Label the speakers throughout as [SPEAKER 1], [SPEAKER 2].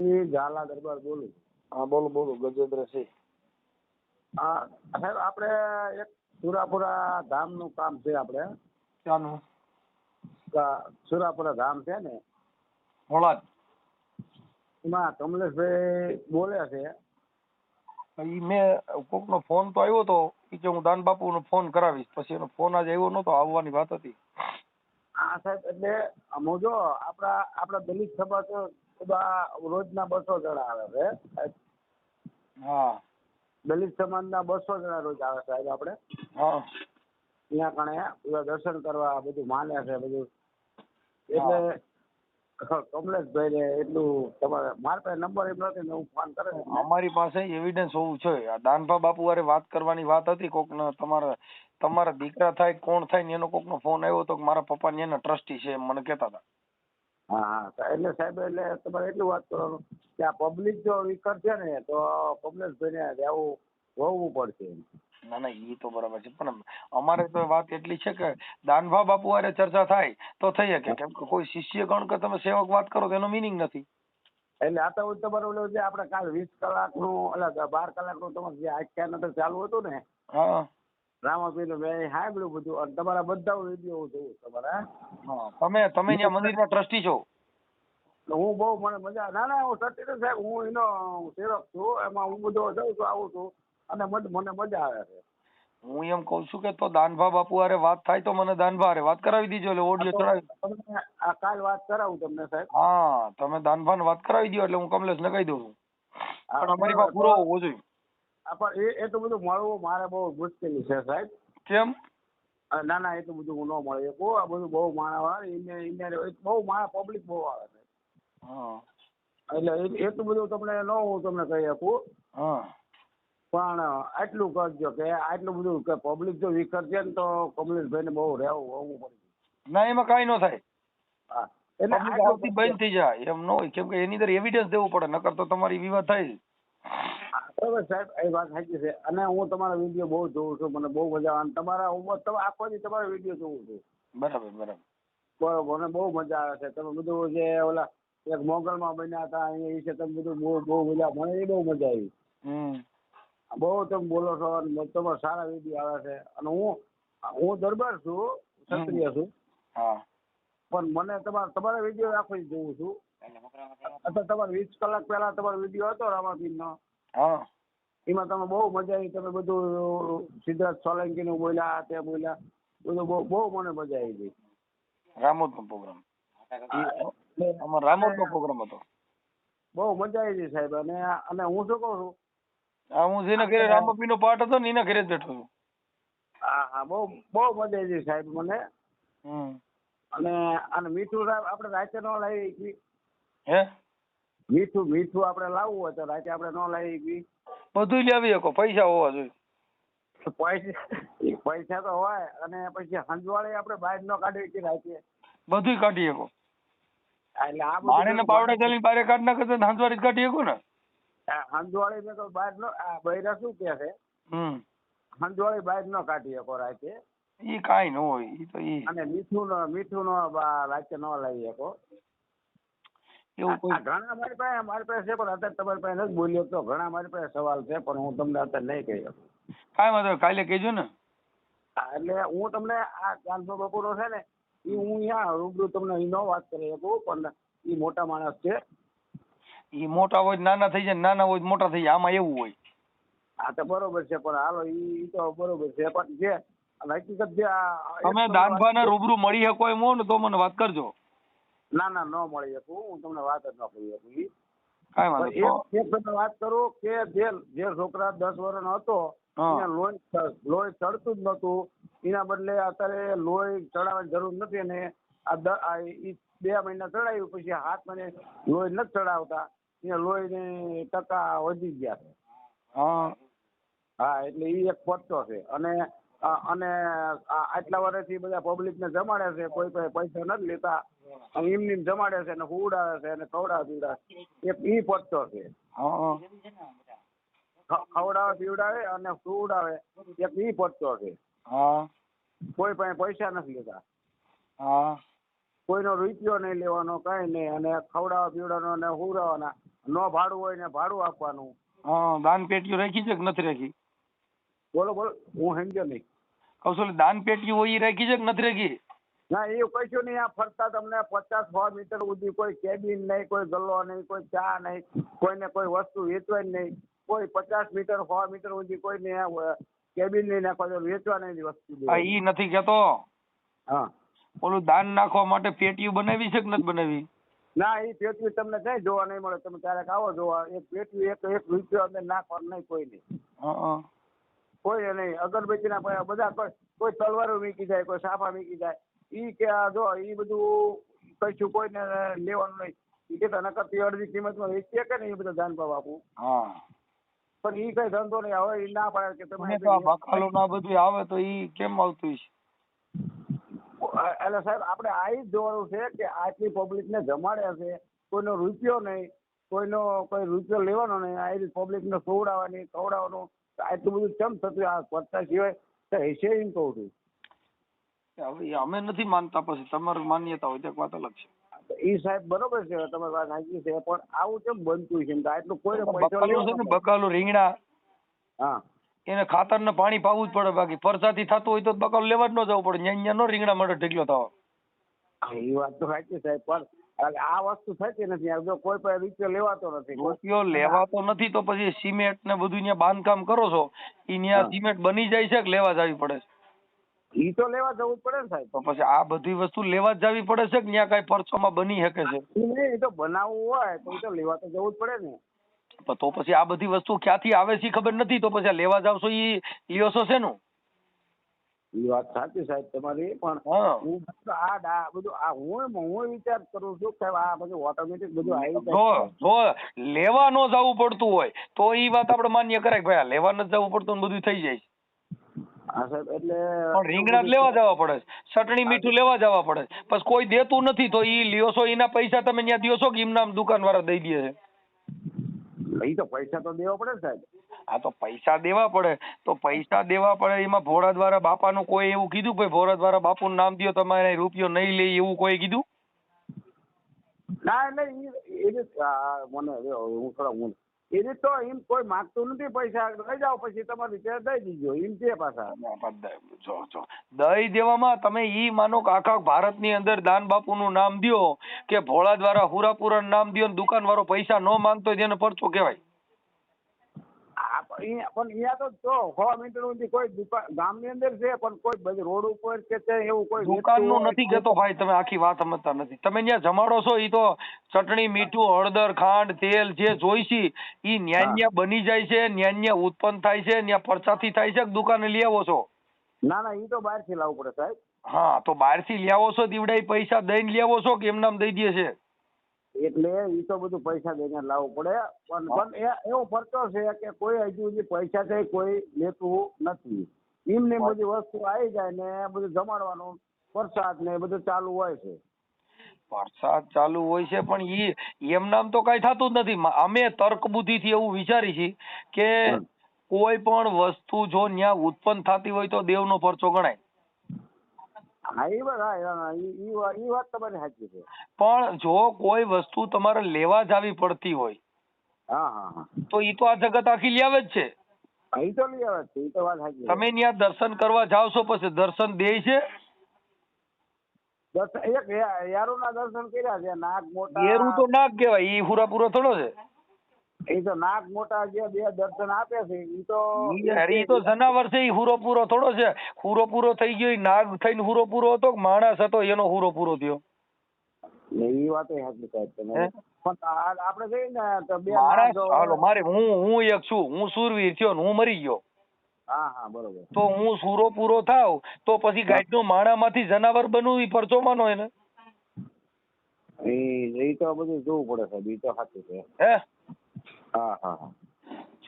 [SPEAKER 1] ઝાલા દરબાર બોલું.
[SPEAKER 2] હા બોલો બોલો. ગજેન્દ્રસિંહ
[SPEAKER 1] હા સાહેબ આપણે એક સુરાપુરા ધામનું કામ છે આપણે.
[SPEAKER 2] ક્યાંનું
[SPEAKER 1] સુરાપુરા ધામ છે ને?
[SPEAKER 2] મોળાજ
[SPEAKER 1] એમાં કમલેશભાઈ બોલ્યા છે.
[SPEAKER 2] ઈ મેં કોકનો ફોન તો આવ્યો તો ઈ કે હું દાન બાપુનો ફોન કરાવીશ. પછી એનો ફોન આજે આવ્યો નતો આવવાની વાત હતી.
[SPEAKER 1] હા સાહેબ એટલે હું જો આપણા આપણા દલિત સભા તો બધા રોજના બસો જણા આવે છે
[SPEAKER 2] હા.
[SPEAKER 1] દલિત સમાજના બસો જણા રોજ આવે સાહેબ આપણે.
[SPEAKER 2] હા.
[SPEAKER 1] ત્યાં કણે બધા દર્શન કરવા બધું માને છે બધું. એટલે કમલેશભાઈ ને એટલું તમારે મારા પાસે નંબર એમ નથી હું ફોન કરે
[SPEAKER 2] અમારી પાસે એવિડન્સ હોવું જોઈએ. આ દાનભા બાપુ વારે વાત કરવાની વાત હતી કોક તમારા તમારા દીકરા થાય કોણ થાય ને એનો કોકનો ફોન આવ્યો તો કે મારા પપ્પા ને એના ટ્રસ્ટી છે એમ મને કહેતા હતા.
[SPEAKER 1] હા હા. એટલે સાહેબ એટલે તમારે એટલું વાત કરવાનું કે આ પબ્લિક જો વિકર છે ને તો કમલેશભાઈને રહેવું હોવું પડશે
[SPEAKER 2] ના ના એ તો બરાબર છે. પણ અમારે તો વાત એટલી છે કે દાનભા બાપુ હારે ચર્ચા થાય તો થઈ શકે. કેમ કે કોઈ શિષ્ય ગણ કે તમે સેવક વાત કરો તો એનો મિનિંગ નથી.
[SPEAKER 1] એટલે આ તો તમારે ઓલું જે આપણે કાલ વીસ કલાકનું એટલે બાર કલાકનું તમારે જે આખ્યાન ચાલુ હતું ને
[SPEAKER 2] હા.
[SPEAKER 1] રામાપીરનું મેં સાંભળ્યું બધું. અને તમારા બધા વીડિયો જોઉં તમારા
[SPEAKER 2] હા? તમે તમે ત્યાં મંદિરના ટ્રસ્ટી છો?
[SPEAKER 1] હું બહુ મને મજા ના ના હું સત્ય સાહેબ હું એનો સેવક છું એમાં હું બધો જઉં છું આવું છું અને મન- મને મજા આવે છે.
[SPEAKER 2] હું એમ કઉ છું કે તો દાનભા બાપુ હારે વાત થાય તો મને દાનભા અરે વાત કરાવી દીજો એટલે ઓડિયો ચડાવી
[SPEAKER 1] આ કાલ વાત કરાવું તમને સાહેબ.
[SPEAKER 2] હા તમે દાનભાને વાત કરાવી દો એટલે હું કમલેશને કહી દઉં છું. પણ અમારી પાસે પૂરો હોવો જોઈએ.
[SPEAKER 1] પણ એ એટલું બધું મળવું મારે બહુ મુશ્કેલી છે સાહેબ.
[SPEAKER 2] કેમ?
[SPEAKER 1] ના ના ના એટલું બધું હું ન મળે. શકું આ બધું બહુ માણસ આવે ઇન્ડિયા ઇન્ડિયા બહુ માણસ પબ્લિક બહુ આવે છે. એટલે એ- એટલું બધું તમને ન હું તમને કહી શકું.
[SPEAKER 2] હા.
[SPEAKER 1] પણ આટલું કરજો કે આટલું બધું કે પબ્લિક જો વિખરશે ને તો કમલેશભાઈને બહુ રહેવું હોવું પડે
[SPEAKER 2] ના એમાં કાંઈ ન થાય.
[SPEAKER 1] હા. એટલે
[SPEAKER 2] બંધ થઈ જાય. એમ ન હોય. કેમ કે એની અંદર એવિડન્સ દેવું પડે. નકર તો તમારી વિવાદ થાય
[SPEAKER 1] બરાબર સાહેબ એ વાત સાચી છે. અને હું તમારા વીડિયો બહુ જોઉં છું મને બહુ મજા આવે. તમારા હું તમે આખો દી તમારા વીડિયો જોઉં છું.
[SPEAKER 2] બરાબર બરાબર.
[SPEAKER 1] બરોબર મને બહુ મજા આવે છે. તમે બધું જે ઓલા એક મોગલમાં બન્યા હતા અહીંયા વિશે તમે બધું બહુ બહુ મજા મને એ બહુ મજા આવી. બહુ તમે બોલો છો અને તમારા સારા વીડિયો આવે છે. અને હું હું દરબાર છું ક્ષત્રિય છું.
[SPEAKER 2] હા.
[SPEAKER 1] પણ મને તમારા તમારા વીડિયો આખો જોઉં છું. અથવા તમારે વીસ કલાક પહેલા તમારો વીડિયો હતો રામાપીરનો
[SPEAKER 2] હા.
[SPEAKER 1] એમાં તમે બહુ મજા આવી તમે બધું સિદ્ધાર્થ સોલંકીનું બોલ્યા તે બોલ્યા બધું બહુ બહુ મને મજા આવી ગઈ.
[SPEAKER 2] રામોદનો પ્રોગ્રામ. અમારો રામોદનો પ્રોગ્રામ હતો.
[SPEAKER 1] બહુ મજા આવી ગઈ સાહેબ અને અને હું શું કહું છું?
[SPEAKER 2] હા હું જેના ઘરે રામપીનો પાઠ હતો ને એના ઘરે જ બેઠો છું.
[SPEAKER 1] હા હા બહુ બહુ મજા આવી ગઈ સાહેબ મને. અને અને મીઠું સાહેબ આપણે રાતે ન લાવી.
[SPEAKER 2] હે?
[SPEAKER 1] મીઠું મીઠું આપણે લાવવું હોય તો રાતે આપણે ન લાવી શકીએ.
[SPEAKER 2] બધું લાવી શકો પૈસા હોવા જોઈએ.
[SPEAKER 1] પૈસા પૈસા તો હોય અને પછી હંજવાળે આપણે બહાર ન કાઢી કે રાતે.
[SPEAKER 2] બધું કાઢી શકો.
[SPEAKER 1] એટલે આ
[SPEAKER 2] માણે પાવડા ચાલીને બારે કાઢ ના તો હંજવાળી કાઢી શકો ને?
[SPEAKER 1] હંજવાળી ને તો બહાર ન બૈરા શું કે છે?
[SPEAKER 2] હમ.
[SPEAKER 1] હંજવાળી બહાર ન કાઢી શકો રાતે.
[SPEAKER 2] ઈ કાઈ ન હોય ઈ તો ઈ.
[SPEAKER 1] અને મીઠું ન મીઠું ન રાતે ન લાવી શકો.
[SPEAKER 2] એવું કોઈ?
[SPEAKER 1] ઘણા મારી પાસે મારી પાસે છે પણ અત્યારે તમારી પાસે નથી બોલ્યો તો ઘણા મારી પાસે સવાલ છે પણ હું તમને અત્યારે નહીં કહી શકું.
[SPEAKER 2] કાંઈ વાંધો કાલે કહેજો ને.
[SPEAKER 1] એટલે હું તમને આ ચાંદો બપોરો છે ને એ હું અહીંયા રૂબરૂ તમને ઈ ન વાત કરી શકું પણ એ મોટા માણસ છે.
[SPEAKER 2] ઈ મોટા હોય નાના થઈ જાય ને નાના હોય મોટા થઈ જાય આમાં એવું હોય.
[SPEAKER 1] હા તો બરોબર છે પણ હાલો ઈ તો બરોબર છે પણ જે હકીકત જે આ
[SPEAKER 2] તમે દાનભાને રૂબરૂ મળી શકો એમ હો ને તો મને વાત કરજો.
[SPEAKER 1] ના ના ન મળી શકું. હું તમને વાત જ ન કરી શકું. એક વાત કરું કે જે જે છોકરા દસ વર્ષનો હતો એને લોહી લોહી ચડતું જ નતું એના બદલે અત્યારે લોહી ચડાવવાની જરૂર નથી અને આ બે મહિના ચડાવ્યું પછી હાથ મહિને લોહી નથી ચડાવતા. એને લોહીની ટકા વધી ગયા. છે
[SPEAKER 2] હા
[SPEAKER 1] એટલે એ એક પત્તો છે. અને અને આટલા વર્ષથી બધા પબ્લિક ને જમાડે છે કોઈ કોઈ પૈસા નથી લેતા. એમની એમ જમાડે છે ને હુડાવે છે ને ખવડાવે પીવડાવે એ પત્તો છે. ખવડાવે પીવડાવે અને સુવડાવે એક ઈ પત્તો છે. કોઈ પાસે પૈસા નથી લેતા. કોઈનો રૂપિયો નહીં લેવાનો કઈ નહીં. અને ખવડાવવા પીવડાવવાનો અને હુરાવાના નો ભાડું હોય ને ભાડું આપવાનું.
[SPEAKER 2] હા દાન પેટીઓ રાખી છે કે નથી રાખી?
[SPEAKER 1] બોલો બોલો. હું સમજો નહીં.
[SPEAKER 2] કૌશલ દાન પેટીઓ હોય એ રાખી છે કે નથી રાખી?
[SPEAKER 1] ના એ કશું નહીં આ ફરતા તમને પચાસ સો મીટર સુધી કોઈ કેબિન નહીં કોઈ ગલ્લો નહીં કોઈ ચા નહીં કોઈને કોઈ વસ્તુ વેચવાની નહીં. કોઈ પચાસ મીટર સો મીટર સુધી કોઈને કેબિન નહીં નાખવા જોઈએ વેચવા નહીં
[SPEAKER 2] વસ્તુ
[SPEAKER 1] દેવાની.
[SPEAKER 2] નથી કેતો?
[SPEAKER 1] હા.
[SPEAKER 2] ઓલું દાન નાખવા માટે પેટીઓ બનાવી છે કે નથી બનાવી?
[SPEAKER 1] ના એ પેટી તમને કઈ જોવા નહીં મળે. તમે ક્યારેક આવો જોવા. એક પેટી એક એક રૂપિયો અંદર નાખવા નહીં કોઈ નહીં કોઈ નહીં. અગરબત્તીના બધા કોઈ કોઈ તલવારો મીકી જાય કોઈ સાફા મીકી જાય. ઈ કે આ જો ઈ બધું કશું કોઈને લેવાનું નહીં. ઈ કે તને કરતી અડધી કિંમતમાં વેચીએ કે નહીં એ બધા દાન ભાવ આપું.
[SPEAKER 2] હા.
[SPEAKER 1] પણ ઈ કઈ ધંધો નહીં હવે ઈ ના પાડે કે તમે
[SPEAKER 2] તો બકાલો ના બધું આવે તો ઈ કેમ આવતું છે
[SPEAKER 1] એટલે સાહેબ આપણે આ જ જોવાનું છે કે આટલી પબ્લિક ને જમાડ્યા છે કોઈનો રૂપિયો નહીં કોઈનો કોઈ રૂપિયો લેવાનો નહીં આ રીતે પબ્લિક ને ખવડાવવાની ખવડાવવાનું આટલું બધું કેમ થતું? આ સ્વચ્છતા સિવાય તો હશે એમ કહું છું
[SPEAKER 2] હવે અમે નથી માનતા પછી તમારી માન્યતા હોય તો એક વાત અલગ છે.
[SPEAKER 1] ઈ સાહેબ બરોબર છે તમારી વાત સાચી છે પણ આવું કેમ બનતું છે? આટલું કોઈ
[SPEAKER 2] બકાલું છે ને બકાલું રીંગણા.
[SPEAKER 1] હા.
[SPEAKER 2] એને ખાતર ને પાણી પાવું જ પડે બાકી. પરસાથી થતું હોય તો બકાલું લેવા જ ન જવું પડે. ન્યા ન્યા નો રીંગણા માટે ઢગલો થવા.
[SPEAKER 1] એ વાત તો સાચી સાહેબ પણ આ વસ્તુ થતી નથી. જો કોઈ પણ રૂપિયો લેવાતો નથી.
[SPEAKER 2] રૂપિયો લેવાતો નથી તો પછી સિમેન્ટ ને બધું ન્યા બાંધકામ કરો છો. એ ન્યા સિમેન્ટ બની જાય છે કે લેવા જવી પડે છે?
[SPEAKER 1] ઈ તો લેવા જવું પડે ને સાહેબ
[SPEAKER 2] તો પછી આ બધી વસ્તુ લેવા જ જવી પડે છે કે ન્યા કઈ પરસોમાં બની શકે છે?
[SPEAKER 1] નહીં, ઈ તો બનાવવું હોય તો ઈ તો લેવા તો જવું જ પડે ને.
[SPEAKER 2] પણ તો પછી આ બધી વસ્તુ ક્યાંથી આવે છે ખબર નથી તો પછી આ લેવા જાવ છો ઈ લ્યો છો શેનું?
[SPEAKER 1] એ વાત સાચી સાહેબ તમારી પણ
[SPEAKER 2] હા.
[SPEAKER 1] આ આ બધું આ હું હું વિચાર કરું છું કે આ બધું ઓટોમેટિક બધું આવી
[SPEAKER 2] જો જો લેવા નો જવું પડતું હોય તો ઈ વાત આપણે માન્ય કરાય ભાઈ લેવા ન જવું પડતું બધું થઈ જાય.
[SPEAKER 1] હા સાહેબ એટલે
[SPEAKER 2] પણ રીંગણા જ લેવા જવા પડે ચટણી મીઠું લેવા જવા પડે પછી કોઈ દેતું નથી તો ઈ લ્યો છો એના પૈસા તમે ત્યાં દ્યો છો કે એમના દુકાન વાળા દઈ દે છે?
[SPEAKER 1] તો પૈસા તો દેવા પડે સાહેબ.
[SPEAKER 2] હા તો પૈસા દેવા પડે. તો પૈસા દેવા પડે એમાં ભોળા દ્વારા બાપાનું કોઈ એવું કીધું ભાઈ ભોળા દ્વારા બાપુનું નામ દિયો તમારે રૂપિયો નહીં લે એવું કોઈ કીધું?
[SPEAKER 1] ના એટલે એ મને હું થોડા હું એ રીત તો એમ કોઈ માગતું નથી પૈસા. લઈ જાઓ પછી તમારી રિપેર દઈ દીજો. એમ છે પાછા.
[SPEAKER 2] જો જો. દઈ દેવામાં તમે ઈ માનો કે આખા ભારતની અંદર દાન બાપુનું નામ દ્યો કે ભોળા દ્વારા હુરાપુરા નામ ને દુકાન વાળો પૈસા ન માંગતો તેને પરચો કહેવાય.
[SPEAKER 1] પણ અહીંયા તો જો સો મીટર સુધી કોઈ દુકાન ગામની અંદર છે પણ કોઈ બધી રોડ ઉપર કે તે એવું કોઈ
[SPEAKER 2] દુકાનનું નથી કહેતો ભાઈ તમે આખી વાત સમજતા નથી. તમે ત્યાં જમાડો છો એ તો ચટણી મીઠું હળદર ખાંડ તેલ જે જોઈશી ઈ ન્યાન્યા બની જાય છે ન્યા ન્યા ઉત્પન્ન થાય છે ન્યા પરચાથી થાય છે કે દુકાને લઈ આવો છો?
[SPEAKER 1] ના ના ઈ તો બહારથી લાવવું પડે સાહેબ.
[SPEAKER 2] હા તો બહારથી લઈ આવો છો દીવડા પૈસા દઈને લઈ આવો છો કે એમ નામ દઈ દે છે?
[SPEAKER 1] એટલે ઈ તો બધું પૈસા દઈને લાવવું પડે. પણ પણ એ એવો ફરતો છે કે કોઈ હજુ સુધી પૈસા કઈ કોઈ લેતું નથી. એમને બધી વસ્તુ આવી જાય ને બધું જમાડવાનું પ્રસાદ ને બધું ચાલુ હોય છે.
[SPEAKER 2] વરસાદ ચાલુ હોય છે પણ ઈ એમ નામ તો કઈ થતું જ નથી. અમે તર્ક બુદ્ધિ થી એવું વિચારી છીએ કે કોઈ પણ વસ્તુ જો ન્યા ઉત્પન્ન થતી હોય તો દેવનો પરચો ગણાય.
[SPEAKER 1] હા એ વાત હા, હા ઈ ઈ વાત તમારી સાચી છે.
[SPEAKER 2] પણ જો કોઈ વસ્તુ તમારે લેવા જાવી પડતી હોય
[SPEAKER 1] હા
[SPEAKER 2] તો ઈ તો આ જગત આખી લઈ આવે જ છે.
[SPEAKER 1] હા, તો લઈ આવે છે એ તો વાત સાચી
[SPEAKER 2] તમે ત્યાં દર્શન કરવા જાવ છો પછી દર્શન દે છે?
[SPEAKER 1] એક યારો ના દર્શન કર્યા છે નાગ મોટા
[SPEAKER 2] એરું તો નાગ કહેવાય એ પૂરા પૂરો થોડો છે?
[SPEAKER 1] એ તો નાગ મોટા જે બે દર્શન આપે છે એ તો
[SPEAKER 2] અરે ઈ તો જનાવર છે એ હુરો પૂરો થોડો છે. હુરો પૂરો થઈ ગયો નાગ થઈને હુરો પૂરો હતો કે માણસ હતો એનો હુરો પૂરો થયો
[SPEAKER 1] એ વાત સાહેબ તમે આપણે કહીએ ને બે
[SPEAKER 2] માણસ? હાલો મારે હું હું એક છું હું સુરવીર થયો ને હું મરી ગયો.
[SPEAKER 1] હા હા બરોબર.
[SPEAKER 2] તો હું સુરો પૂરો થાવ તો પછી ગાયનો માણામાંથી જનાવર બનવું એ પરચો માનો એને?
[SPEAKER 1] એ એ તો બધું જોવું પડે સાહેબ એ તો સાચું છે.
[SPEAKER 2] હા?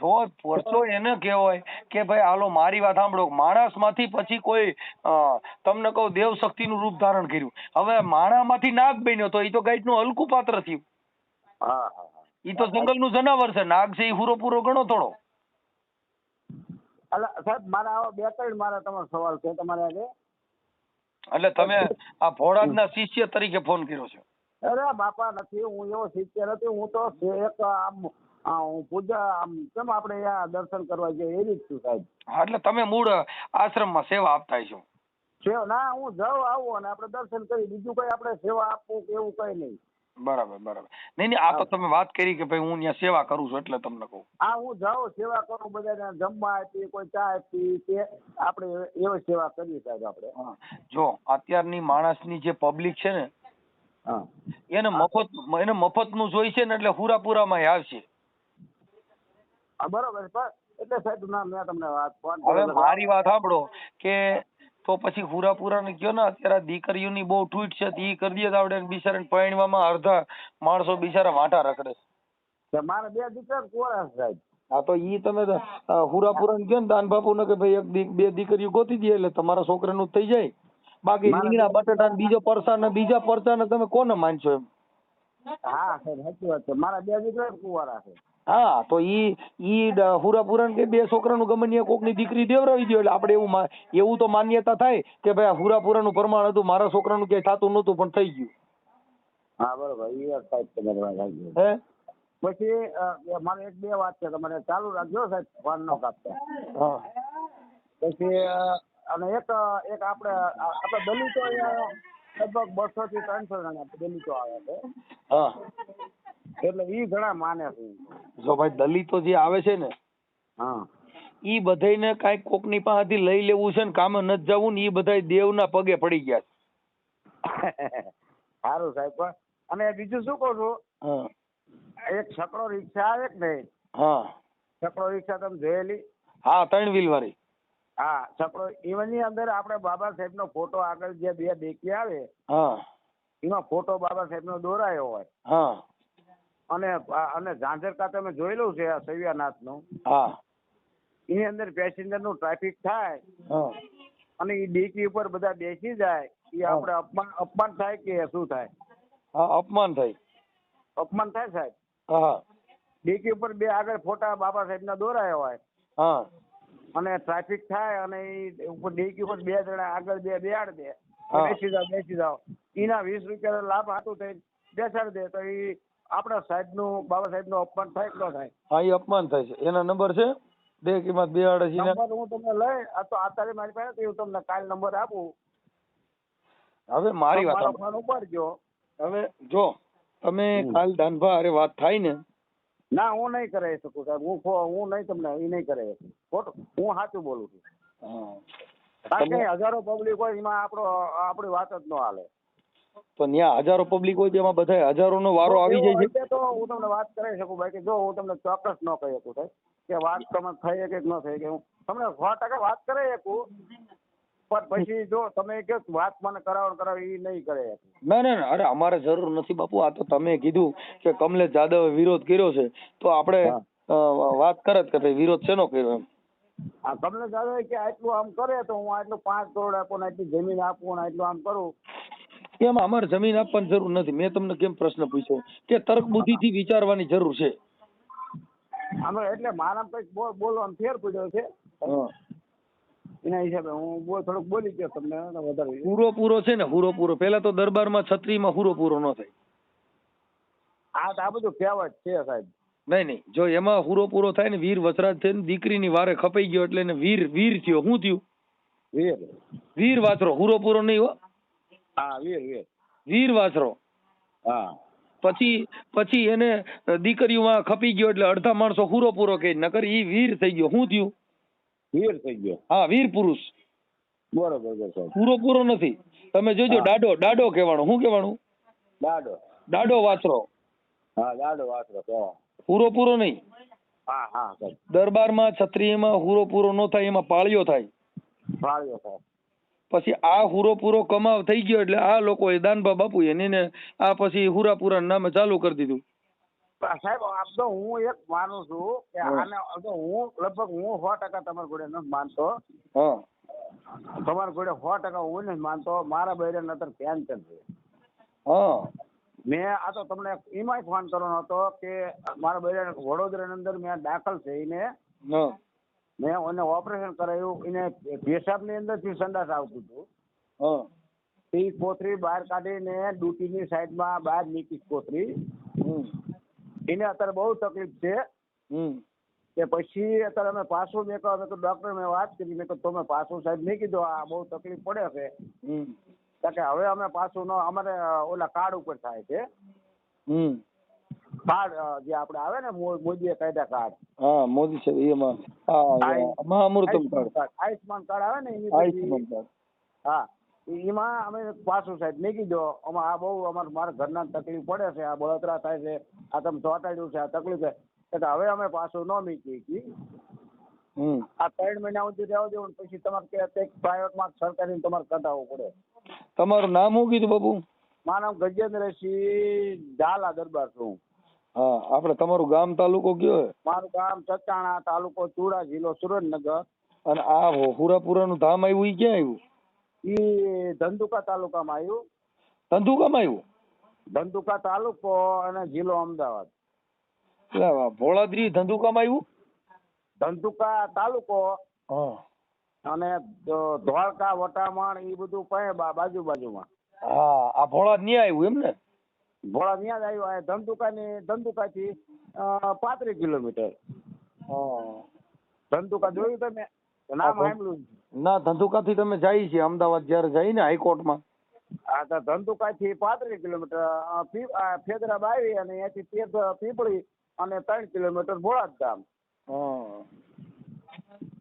[SPEAKER 2] જો પરચો એને કહેવાય કે ભાઈ હાલો મારી વાત સાંભળો. માણસમાંથી પછી કોઈ તમને કહું દેવ શક્તિનું રૂપ ધારણ કર્યું. હવે માણામાંથી નાગ બન્યો તો એ તો ગાયનું હલકું પાત્ર થયું.
[SPEAKER 1] એ હા હા.
[SPEAKER 2] ઈ તો જંગલનું જનાવર છે. નાગ છે એ હુરો પૂરો ગણો થોડો.
[SPEAKER 1] અલા સાહેબ મારા આવા બે ત્રણ મારા તમારો સવાલ છે તમારે આજે
[SPEAKER 2] એટલે તમે આ ભોળાજના શિષ્ય તરીકે ફોન કર્યો છે.
[SPEAKER 1] અરે બાપા નથી. હું એવો શિષ્ય નથી. હું તો એક આમ આ હું પૂજા આમ કેમ આપણે આ દર્શન કરવા જઈએ? એવી જ છું સાહેબ?
[SPEAKER 2] હા, એટલે તમે મૂળ આશ્રમમાં સેવા આપતા છો
[SPEAKER 1] સેવા ના હું જાઉં આવું અને આપણે દર્શન કરી બીજું કઈ આપણે સેવા આપવું કે એવું કઈ નહીં.
[SPEAKER 2] બરાબર બરાબર. નહીં નહીં આ તો તમે વાત કરી કે ભાઈ હું ત્યાં સેવા કરું છું એટલે તમને કહું.
[SPEAKER 1] હા હું જાઉં સેવા કરું બધાને જમવા આપી કોઈ ચા આપી તે આપણે એવી સેવા કરીએ સાહેબ આપણે.
[SPEAKER 2] હા. જો અત્યારની માણસની જે પબ્લિક છે ને
[SPEAKER 1] હા.
[SPEAKER 2] એને મફત એને મફતનું જોઈ છે ને એટલે હુરાપુરામાં આવશે.
[SPEAKER 1] હા બરોબર એટલે સાહેબ ના મેં તમને વાત ફોન
[SPEAKER 2] હવે મારી વાત સાંભળો કે તો પછી હુરાપુરાને કયો ને અત્યારે દીકરીઓની બહુ ઠૂટ છે ઈ કરી દે આવડે બિચારાને પરણવામાં અડધા માણસો બિચારા વાંટા રખડે
[SPEAKER 1] મારે બે દીકરા કોરા સાહેબ?
[SPEAKER 2] હા તો ઈ તમે હુરાપુરા ને હુરાપુરાને કયો ને દાન બાપુ ને કે ભાઈ એક બે દીકરીઓ ગોતી દે એટલે તમારા છોકરાનું નું થઈ જાય. બાકી રીંગણા બટાટા ને બીજો પરસા ને બીજા પરસા ને તમે કોને માનશો એમ?
[SPEAKER 1] હા સાહેબ સાચી વાત છે. મારા બે દીકરા કુવારા છે
[SPEAKER 2] હા તો ઈ ઈ ડ- કે બે છોકરાનું ગમનીય કોકની દીકરી દેવરાવી દો એટલે આપણે એવું એવું તો માન્યતા થાય કે ભાઈ હુરાપુરાનું પ્રમાણ હતું મારા છોકરાનું ક્યાંય થતું નહોતું પણ થઈ ગયું.
[SPEAKER 1] હા બરોબર. એ વાત સાહેબ તમારી.
[SPEAKER 2] હે?
[SPEAKER 1] પછી મારે એક બે વાત છે તમારે ચાલુ રાખજો સાહેબ ફોન નો કાપતા.
[SPEAKER 2] હા.
[SPEAKER 1] પછી અને એક એક આપણે આપણે દલિતો લગભગ બસો થી ત્રણસો જણા દલિતો આવે છે.
[SPEAKER 2] હા.
[SPEAKER 1] એટલે ઈ ઘણા માને છે.
[SPEAKER 2] જો ભાઈ દલિતો જે આવે છે ને
[SPEAKER 1] હા.
[SPEAKER 2] ઈ બધાયને કાંઈક કોકની પાસેથી લઈ લેવું છે ને કામે ન જવું ને ઈ બધાય દેવના પગે પડી ગયા છે.
[SPEAKER 1] સારું સાહેબ અને બીજું શું કહું છું? એક છકડો રિક્ષા આવે કે નહીં?
[SPEAKER 2] હા.
[SPEAKER 1] છકડો રિક્ષા તમે જોયેલી?
[SPEAKER 2] હા ત્રણ વ્હીલ વાળી
[SPEAKER 1] હા છકડો એની અંદર આપણે બાબા સાહેબ નો ફોટો આગળ જે બે દેખી આવે
[SPEAKER 2] હા.
[SPEAKER 1] એમાં ફોટો બાબા સાહેબ નો દોરાયો હોય.
[SPEAKER 2] હા.
[SPEAKER 1] અને અને ઝાંઝર તમે જોયેલું છે આ સૈયાનાથનું
[SPEAKER 2] હા.
[SPEAKER 1] એની અંદર પેસેન્જરનું ટ્રાફિક થાય અને એ ડેકી ઉપર બધા બેસી જાય એ આપણે અપમાન અપમાન થાય કે શું થાય?
[SPEAKER 2] હા અપમાન થાય.
[SPEAKER 1] અપમાન થાય સાહેબ?
[SPEAKER 2] હા.
[SPEAKER 1] ડેકી ઉપર બે આગળ ફોટા બાબા સાહેબ ના દોરાયા હોય.
[SPEAKER 2] હા.
[SPEAKER 1] અને ટ્રાફિક થાય અને એ ઉપર ડેકી ઉપર બે જણા આગળ બે બેહાડ દે. બેસી જાવ બેસી જાઓ. એના વીસ રૂપિયા લાભ હાટું થઈ બેસાડી દે તો એ આપણા સાહેબનું બાબા સાહેબનું અપમાન થાય કે ન થાય?
[SPEAKER 2] હા એ અપમાન થાય છે. એના નંબર છે? બે કિંમત બે અડસી
[SPEAKER 1] નંબર હું તમને લઈ આ તો આ તારી મારી પાસે હું તમને કાલ નંબર આપું.
[SPEAKER 2] હવે મારી વાત.
[SPEAKER 1] ફોન ઉપાડજો.
[SPEAKER 2] હવે જો તમે કાલ દાનભા અરે વાત થાય ને?
[SPEAKER 1] ના હું નહીં કરાવી શકું સાહેબ. હું હું નહીં તમને એ નહીં કરાવી શકું. ખોટું હું સાચું બોલું છું. કારણ કે હજારો પબ્લિક હોય એમાં આપણો આપણી વાત જ ન હાલે.
[SPEAKER 2] તો ત્યાં હજારો પબ્લિક હોય તેમાં બધા હજારોનો વારો આવી જાય છે.
[SPEAKER 1] તો હું તમને વાત કરાવી શકું ભાઈ કે જો હું તમને ચોક્કસ ન કહી શકું સાહેબ કે વાત તમે થઈ કે ન થઈ કે હું તમને સો ટકા વાત કરાવી શકું પણ પછી જો તમે કે વાત મને કરાવો કરાવો એ નહીં કરે.
[SPEAKER 2] ના ના અરે અમારે જરૂર નથી બાપુ. આ તો તમે કીધું કે કમલેશ જાદવે વિરોધ કર્યો છે. તો આપણે વાત કરત કે ભાઈ વિરોધ શેનો કર્યો એમ?
[SPEAKER 1] આ તમને જાદવે કે આટલું આમ કરે તો હું આટલું પાંચ કરોડ આપું ને આટલી જમીન આપું ને આટલું આમ કરું.
[SPEAKER 2] એમાં અમારે જમીન આપવાની જરૂર નથી. મેં તમને કેમ પ્રશ્ન પૂછ્યો? કે તર્ક બુદ્ધિથી વિચારવાની જરૂર છે.
[SPEAKER 1] એટલે મારા કંઈક બોલવાનો ફેર પડ્યો છે. એના હિસાબે હું થોડુંક બોલી ગયો તમને વધારે.
[SPEAKER 2] પૂરો પૂરો છે ને પૂરો પૂરો પેલા તો દરબારમાં છત્રીમાં પૂરો પૂરો ન થાય.
[SPEAKER 1] આ તો આ બધું કહેવત છે સાહેબ.
[SPEAKER 2] નહીં નહીં. જો એમાં હુરો પૂરો થાય ને વીર વસરાજ થઈને દીકરીની વારે ખપાઈ ગયો એટલે એને વીર વીર થયો. શું થયું?
[SPEAKER 1] વીર.
[SPEAKER 2] વીર વાતરો હુરો પૂરો નહીં હો.
[SPEAKER 1] હા વીર વીર
[SPEAKER 2] વીર વાછરો
[SPEAKER 1] હા.
[SPEAKER 2] પછી પછી એને દીકરીઓમાં ખપી ગયો એટલે અડધા માણસો હુરો પૂરો કે નકર ઈ વીર થઈ ગયો. શું થયું?
[SPEAKER 1] વીર થઈ ગયો.
[SPEAKER 2] હા વીર પુરુષ.
[SPEAKER 1] બરોબર સાહેબ.
[SPEAKER 2] પૂરો પૂરો નથી. તમે જોજો
[SPEAKER 1] ડાડો
[SPEAKER 2] દાડો કહેવાનું. શું કહેવાનું?
[SPEAKER 1] દાડો.
[SPEAKER 2] દાડો વાછરો
[SPEAKER 1] હા દાડો વાસરો કહેવા
[SPEAKER 2] પૂરો પૂરો નહીં.
[SPEAKER 1] હા હા
[SPEAKER 2] દરબારમાં છત્રીમાં હુરો પૂરો ન થાય એમાં પાળીઓ થાય.
[SPEAKER 1] પાળિયો સાહેબ
[SPEAKER 2] પછી આ હુરો પૂરો કમાવ થઈ ગયો એટલે આ લોકોએ દાનબા બાપુ એને આ પછી હુરાપુરા નામે ચાલુ કરી દીધું.
[SPEAKER 1] સાહેબ આપ તો હું એક માનું છું કે આને હું લગભગ હું સો ટકા તમારા જોડે નથી માનતો. તમારા જોડે સો ટકા હું નથી માનતો મારા બૈરે નતર છે.
[SPEAKER 2] હા.
[SPEAKER 1] મેં આ તો તમને એમાંય ફોન કરવાનો હતો કે મારા બૈરે વડોદરા અંદર મેં દાખલ
[SPEAKER 2] હા.
[SPEAKER 1] મેં એને ઓપરેશન કરાયું એને પેશાબની અંદરથી સંડાસ આવતું હતું. એ કોથળી બહાર કાઢીને ડ્યુટીની સાઈડમાં બહાર નીકળી કોથળી.
[SPEAKER 2] હમ.
[SPEAKER 1] એને અત્યારે બહુ તકલીફ છે. કે પછી અત્યારે અમે પાછું મેં કહ્યું અમે તો ડોક્ટર મેં વાત કરી મેં કહ્યું તમે પાછું સાહેબ નહીં કીધું આ બહુ તકલીફ પડે છે. કારણ કે હવે અમે પાછું ન અમારે ઓલા કાર્ડ ઉપર થાય છે.
[SPEAKER 2] હમ.
[SPEAKER 1] કાર્ડ જે આપણે આવે ને મોદીએ કાયદા કાર્ડ.
[SPEAKER 2] હા મોદી છે એમાં. મહામૃતમ કાર્ડ.
[SPEAKER 1] આયુષ્માન કાર્ડ આવે ને એની
[SPEAKER 2] આયુષ્યમાન કાર્ડ.
[SPEAKER 1] હા એમાં અમે પાછું સાહેબ મેં કીધો આમાં આ બહુ અમારે મારા ઘરના તકલીફ પડે છે આ બળતરા થાય છે આ તમે ચોંટાડ્યું છે આ તકલીફ છે. એટલે હવે અમે પાછું ન મીકી આ ત્રણ મહિના સુધી રહેવા દેવું પછી તમારે પ્રાઇવેટમાં સરકારી તમારે કઢાવવું પડે.
[SPEAKER 2] તમારું નામ શું કીધું બાબુ
[SPEAKER 1] મારું નામ ગજેન્દ્રસિંહ ઝાલા દરબાર છું.
[SPEAKER 2] હા આપણે તમારું ગામ તાલુકો કયો છે
[SPEAKER 1] મારું ગામ ચચાણા તાલુકો ચુડા જિલ્લો સુરેન્દ્રનગર.
[SPEAKER 2] અને આ હુરાપુરાનું ધામ આવ્યું ઈ ક્યાં આવ્યું?
[SPEAKER 1] ઈ ધંધુકા તાલુકામાં આવ્યું.
[SPEAKER 2] ધંધુકામાં આવ્યું?
[SPEAKER 1] ધંધુકા તાલુકો અને જિલ્લો અમદાવાદ.
[SPEAKER 2] ભોળાદ્રી ધંધુકામાં આવ્યું?
[SPEAKER 1] ધંધુકા તાલુકો અને ધોળકા વટામણ એ બધું બાજુ બાજુમાં
[SPEAKER 2] હા આ ભોળા ન્યા આવ્યું એમ ને?
[SPEAKER 1] ભોળા ત્યાં જ આવ્યું આ ધંધુકાની ધંધુકાથી પાંત્રીસ કિલોમીટર. ધંધુકા જોયું તમે? નામ સાંભળ્યું
[SPEAKER 2] ના ધંધુકાથી તમે જાય છે અમદાવાદ જ્યારે જાય ને હાઈકોર્ટમાં.
[SPEAKER 1] આ તો ધંધુકાથી પાંત્રીસ કિલોમીટર ફેદરાબ આવી અને અહીંયાથી પીપળી અને ત્રણ કિલોમીટર ભોળાજ ગામ
[SPEAKER 2] હા.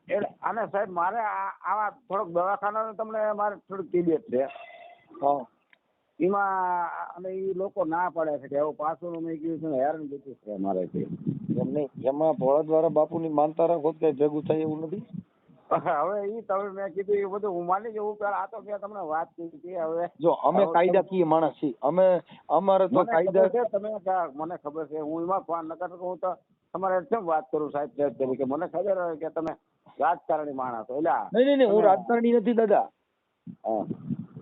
[SPEAKER 1] એટલે અને સાહેબ મારે આ આવા થોડોક દવાખાનાનો તમને મારે થોડીક તબિયત છે.
[SPEAKER 2] હા.
[SPEAKER 1] એમાં અને એ લોકો ના પાડે છે કે પાછું મેં કીધું છે હેરાન જતું છે અમારે
[SPEAKER 2] એમ નહીં. એમાં ભોળા દ્વારા બાપુની માનતા રાખો કે ભેગું થાય એવું નથી?
[SPEAKER 1] હવે એ તમે મેં કીધું એ બધું હું માની જવું પેલા આ તો મેં તમને વાત કરી હતી હવે
[SPEAKER 2] જો અમે કાયદાકીય માણસ છીએ. અમે અમારે તો કાયદા
[SPEAKER 1] છે તમે મને ખબર છે. હું એમાં ફોન ન કરતો હું તો તમારે કેમ વાત કરું સાહેબ સાહેબ તરીકે? મને ખબર હોય કે તમે રાજકારણી માણસ એટલે
[SPEAKER 2] નહીં નહીં હું રાજકારણી નથી દાદા.
[SPEAKER 1] હા.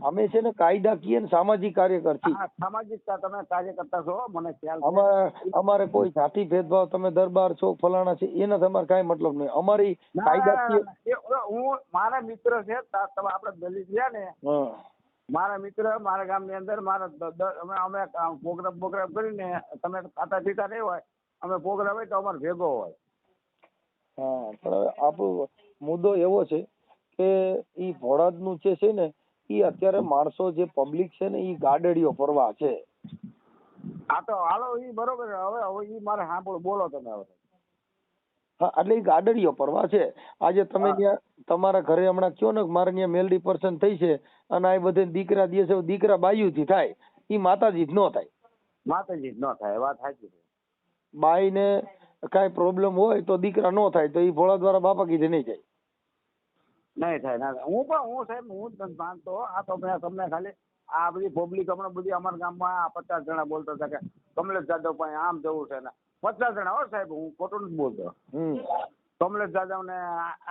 [SPEAKER 2] અમે છે ને કાયદાકીય ને સામાજિક કાર્યકર છીએ
[SPEAKER 1] સામાજિક તમે કાર્યકર્તા છો મને ખ્યાલ
[SPEAKER 2] અમારે અમારે કોઈ જાતિ ભેદભાવ તમે દરબાર છો ફલાણા છે એના તમારે કાંઈ મતલબ નહીં. અમારી કાયદાકીય.
[SPEAKER 1] એ હું મારા મિત્ર છે તમે આપણે દલિત રહ્યા ને મારા મિત્ર મારા ગામની અંદર મારા અમે અમે પ્રોગ્રામ પ્રોગ્રામ કરીને તમે ખાતા પીતા નહીં હોય અમે પ્રોગ્રામ હોય તો અમારે ભેગો હોય.
[SPEAKER 2] હા પણ આપણો મુદ્દો એવો છે કે ઈ ભોળાદનું જે છે ને ઈ અત્યારે માણસો જે પબ્લિક છે ને એ ગાડડીઓ ફરવા છે.
[SPEAKER 1] આ તો હાલો ઈ બરોબર હવે હવે એ મારે સાંભળો બોલો તમે હવે.
[SPEAKER 2] હા એટલે ઈ ગાડડીઓ ફરવા છે. આજે તમે ત્યાં તમારા ઘરે હમણાં કયો ને મારે ત્યાં મેલડી પર્સન થઈ છે અને આ બધે દીકરા દે છે દીકરા બાયુથી થાય. એ માતાજી જ ન થાય.
[SPEAKER 1] માતાજી જ ન થાય વાત સાચી છે.
[SPEAKER 2] બાઈને કાંઈ પ્રોબ્લેમ હોય તો દીકરા ન થાય તો એ ભોળા દ્વારા બાપા કીધે નહીં જાય.
[SPEAKER 1] નહીં થાય ના હું પણ હું સાહેબ હું જ નથી માનતો આ તો મેં તમને ખાલી આ બધી પબ્લિક હમણાં બધી અમારા ગામમાં પચાસ જણા બોલતા હતા કે કમલેશ જાદવ પાસે આમ જવું છે ને. પચાસ જણા હો સાહેબ હું ખોટું નથી બોલતો. કમલેશ જાદવ ને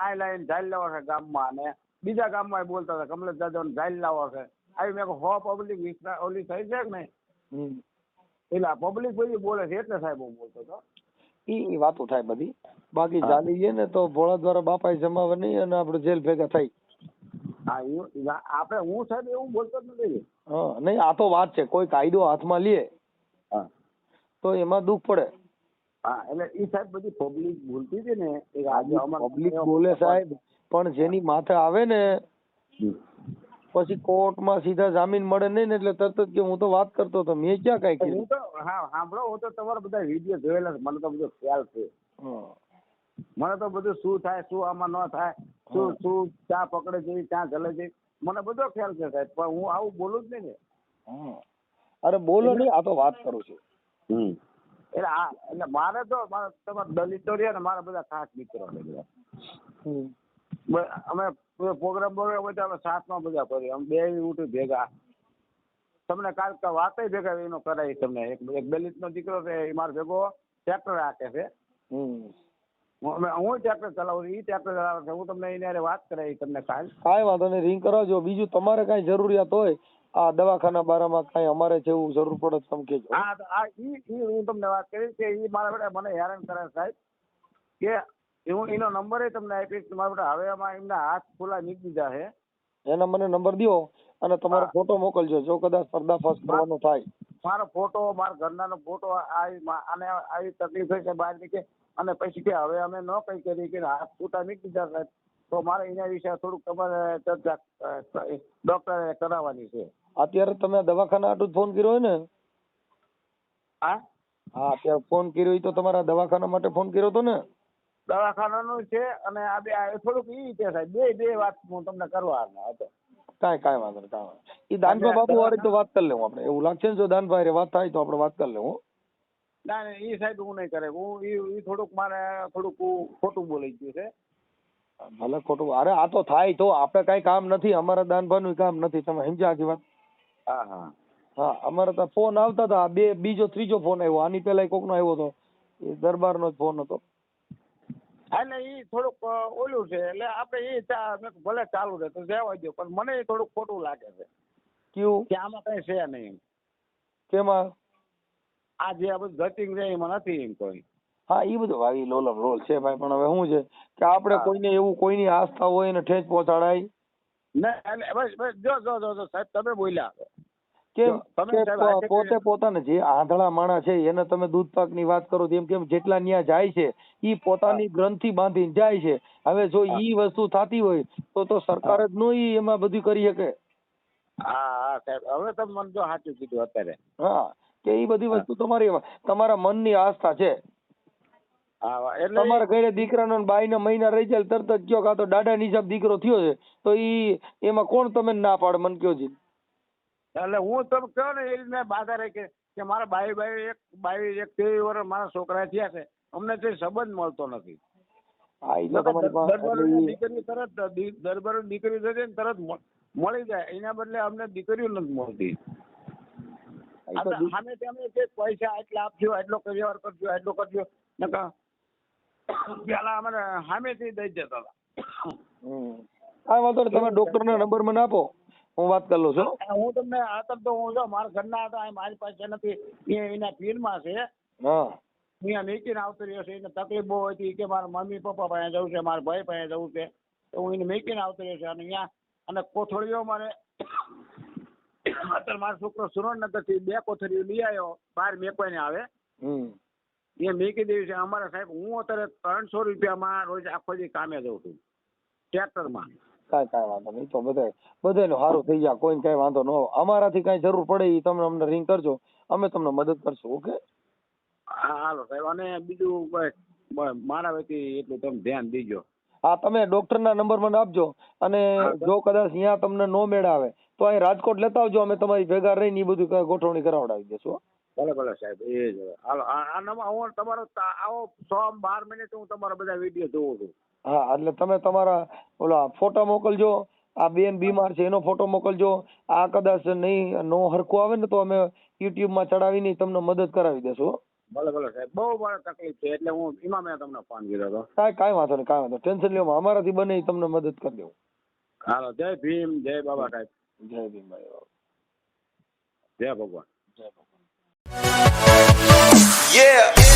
[SPEAKER 1] આ લાઈન ઝાલ લાવો છે ગામમાં ને બીજા ગામમાં બોલતા હતા કમલેશ જાદવ ને ઝાલ લાવો છે. આવી મેં હો પબ્લિક વિસ્તાર ઓલી થઈ છે કે નહીં? એટલે પબ્લિક બધી બોલે છે એટલે સાહેબ હું બોલતો હતો.
[SPEAKER 2] ઈ વાતો થાય બધી. બાકી ચાલી ગઈ ને તો ભોળા દ્વારા બાપાએ જમાવે નહીં અને આપણે જેલ ભેગા થઈ.
[SPEAKER 1] આપણે હું સાહેબ એવું બોલતો જ નથી.
[SPEAKER 2] હા નહીં આ તો વાત છે. કોઈ કાયદો હાથમાં લે તો એમાં દુઃખ પડે.
[SPEAKER 1] હા એટલે એ સાહેબ બધી પબ્લિક બોલતી હતી ને
[SPEAKER 2] પબ્લિક બોલે સાહેબ પણ જેની માથે આવે ને. પછી કોર્ટમાં સીધા જામીન મળે નહીં ને એટલે તરત જ કે હું તો વાત કરતો હતો. મેં ક્યાં કાંઈ
[SPEAKER 1] હું તો હા સાંભળો હું તો તમારા બધા વીડિયો જોયેલા મને તો બધો ખ્યાલ છે. મને તો બધું શું થાય શું આમાં ન થાય શું શું ક્યાં પકડે છે ક્યાં ચલે છે મને બધો ખ્યાલ છે સાહેબ. પણ હું આવું બોલું જ નહીં ને.
[SPEAKER 2] અરે બોલો નહીં આ તો વાત કરું છું.
[SPEAKER 1] એટલે આ એટલે મારે તો મારે તમારા દલિતો રહ્યા ને મારા બધા ખાસ મિત્રો છે બધા. અમે પ્રોગ્રામ બોગ્રામ હોય તો સાથમાં બધા કરીએ આમ બે ઉઠી ભેગા. તમને કાલ તો વાતય ભેગા એનો કરાવી તમને. એક એક દલિતનો દીકરો છે એ મારો ભેગો ટ્રેક્ટર રાખે છે.
[SPEAKER 2] હમ.
[SPEAKER 1] હું અમે- હું ટ્રેક્ટર ચલાવું એ ટ્રેક્ટર ચલાવે છે. હું તમને એને વાત કરાવી તમને કાલ.
[SPEAKER 2] કાંઈ વાંધો નહીં. રિંગ કરાવજો. બીજું તમારે કાંઈ જરૂરિયાત હોય આ દવાખાના બારામાં કાંઈ અમારે જેવું જરૂર પડે તો તમે કહેજો.
[SPEAKER 1] હા આ ઈ ઈ હું તમને વાત કરી કે ઈ મારા બેટા મને હેરાન કરે સાહેબ કે હું એનો નંબર એ તમને આપીશ. મારા માટે હવે આમાં એમના હાથ ખુલ્લા નીકળી દીધા છે
[SPEAKER 2] એના મને નંબર દો અને તમારો ફોટો મોકલજો. જો કદાચ પર્દાફાશ કરવાનો થાય.
[SPEAKER 1] મારો ફોટો મારા ઘરનાનો ફોટો મા- આને આવી તકલીફ છે બહાર નીકળે. અને પછી કે હવે અમે ન કઈ કરી કે હાથ છૂટા નીકળી દીધા સાહેબ તો મારે એના વિશે થોડુંક તમારે ચર્ચા ડોક્ટરે કરાવવાની છે.
[SPEAKER 2] અત્યારે તમે દવાખાના આટલું ફોન કર્યો હોય ને?
[SPEAKER 1] હા?
[SPEAKER 2] હા અત્યારે ફોન કર્યો તો તમારા દવાખાના માટે ફોન કર્યો હતો ને?
[SPEAKER 1] દવાખાનાનું છે અને આ બે થોડુંક ઈ છે સાહેબ બે બે વાત હું તમને કરવાના હતો.
[SPEAKER 2] કાંઈ કાંઈ વાંધો નહીં કાંઈ વાંધો નહીં. ઈ
[SPEAKER 1] દાનભાઈ
[SPEAKER 2] બાપુ વાળી તો વાત કરી લેવું આપણે. એવું લાગશે ને જો દાનભાઈ હારે વાત થાય તો આપણે વાત કરી લેવું
[SPEAKER 1] ના ના ઈ સાહેબ હું નહીં કરે. હું ઈ ઈ થોડુંક મારે થોડુંક ખોટું બોલી ગયું છે.
[SPEAKER 2] ભલે ખોટું અરે આ તો થાય તો આપણે કાંઈ કામ નથી. અમારા દાનભાનું કામ નથી. તમે સમજ્યા આખી વાત?
[SPEAKER 1] હા હા.
[SPEAKER 2] હા અમારે તો ફોન આવતા હતા. બે બીજો ત્રીજો ફોન આવ્યો. આની પહેલા કોકનો આવ્યો હતો એ દરબારનો જ ફોન હતો.
[SPEAKER 1] એટલે ઈ થોડુંક ઓલું છે. એટલે આપણે એ ચા- મેં ભલે ચાલુ રહે તો જવા દો પણ મને એ થોડુંક ખોટું લાગે છે.
[SPEAKER 2] કયું?
[SPEAKER 1] કે આમાં કઈ છે નહીં.
[SPEAKER 2] કેમાં?
[SPEAKER 1] આ જે આ બધું ધતિંગ છે એમાં નથી એમ કોઈ.
[SPEAKER 2] હા એ બધું ભાઈ લોલમ રોલ છે ભાઈ પણ હવે શું છે કે આપણે કોઈને એવું કોઈની આસ્થા હોય ને ઠેંચ પહોંચાડાય?
[SPEAKER 1] ના એટલે બસ બસ જો જો જો જો સાહેબ તમે બોલ્યા.
[SPEAKER 2] કેમ કે પોતે પોતાને જે આંધળા માણા છે એને તમે દૂધ પાકની વાત કરો એમ કેમ જેટલા ન્યા જાય છે ઈ પોતાની ગ્રંથિ બાંધીને જાય છે. હવે જો. ઈ વસ્તુ થતી હોય તો તો સરકાર જ નો ઈ એમાં બધું કરી શકે.
[SPEAKER 1] હા હા સાહેબ. હવે તમે મને જો સાચું કીધું અત્યારે.
[SPEAKER 2] હા કે ઈ બધી વસ્તુ તમારી તમારા મનની આસ્થા છે. તમારા ઘરે દીકરાનો ને મહિના રહી જાય તરત જ કયો કાં તો દાદા હિસાબ દીકરો થયો છે તો ઈ એમાં કોણ તમે ના પાડ મને કયો જી.
[SPEAKER 1] એટલે હું તમે કહો ને એ રીતના બાધા રહી કે મારા બાઈ બાઈ એક બાઈ એક તેવી વર્ષ મારા છોકરા થયા છે અમને તે સંબંધ મળતો નથી.
[SPEAKER 2] હા એટલે
[SPEAKER 1] દીકરી તરત દી- દીકરી થશે ને તરત મળી જાય. એના બદલે અમને દીકરીઓ નથી મળતી. સામે તમે કે પૈસા આટલા આપજો આટલો વ્યવહાર કરજો આટલો કરજો. નકર પેલા અમને સામેથી દઈ જતા હતા.
[SPEAKER 2] હમ. વાંધો તમે ડોક્ટરના નંબર મને આપો. હું વાત કરી લઉં છું.
[SPEAKER 1] હું તમને આતંક તો હું જો મારા ઘરના હતા મારી પાસે નથી. એ એના પીરમાં છે.
[SPEAKER 2] હા.
[SPEAKER 1] અહીંયા મેકીને આવતો રહ્યો છે એને તકલીફ બહુ હતી કે મારા મમ્મી પપ્પા પાસે જવું છે મારા ભાઈ પાસે જવું છે. તો હું એને મેકીને આવતો રહ્યો છે અને અહીંયા અને કોથળીઓ મારે અત્યારે મારો છોકરો સુરેન્દ્રનગરથી બે કોથળીઓ લઈ આવ્યો બહાર મેકવાને આવે.
[SPEAKER 2] હમ.
[SPEAKER 1] એ મેકી દેવી છે અમારા સાહેબ હું અત્યારે ત્રણસો રૂપિયામાં રોજ આખો દી કામે જઉં છું ટ્રેક્ટરમાં.
[SPEAKER 2] કાંઈ કાંઈ વાંધો નહીં. તો બધાય બધાયનું સારું થઈ જાય. કોઈને કાંઈ વાંધો ન આવે અમારાથી કાંઈ જરૂર પડે એ તમે અમને રિંગ કરજો. અમે તમને મદદ કરશું ઓકે?
[SPEAKER 1] હા હાલો સાહેબ. અને બીજું મારા વતી એટલું તમે ધ્યાન દેજો.
[SPEAKER 2] હા તમે ડોક્ટરના નંબર મને આપજો. અને જો કદાચ અહીંયા તમને નો મેળ આવે તો અહીં રાજકોટ લેતા આવજો. અમે તમારી ભેગા રહીને ઈ બધું ગોઠવણી કરાવડાવી દેશું.
[SPEAKER 1] ભલે ભલે સાહેબ. એ જ હાલો આ આ નંબર હું તમારો આવો છ બાર મિનિટ હું તમારા બધા વીડિયો જોઉં છું.
[SPEAKER 2] હા એટલે તમે તમારા ઓલા ફોટા મોકલજો. આ બેન બીમાર છે એનો ફોટો મોકલજો. આ કદાચ નહીં નો હરખું આવે ને તો અમે યુટ્યુબમાં ચડાવીને તમને મદદ કરાવી દેશું
[SPEAKER 1] ભલે ભલે સાહેબ બહુ મને તકલીફ છે એટલે હું એમાં મેં તમને ફોન કર્યો હતો.
[SPEAKER 2] કાંઈ કાંઈ વાંધો નહીં કાંઈ વાંધો ટેન્શન લેવામાં અમારાથી બને તમને મદદ કરી દેવું.
[SPEAKER 1] હાલો જય ભીમ જય બાબા સાહેબ.
[SPEAKER 2] જય ભીમભાઈ
[SPEAKER 1] જય ભગવાન.
[SPEAKER 2] જય ભગવાન.
[SPEAKER 3] Yeah.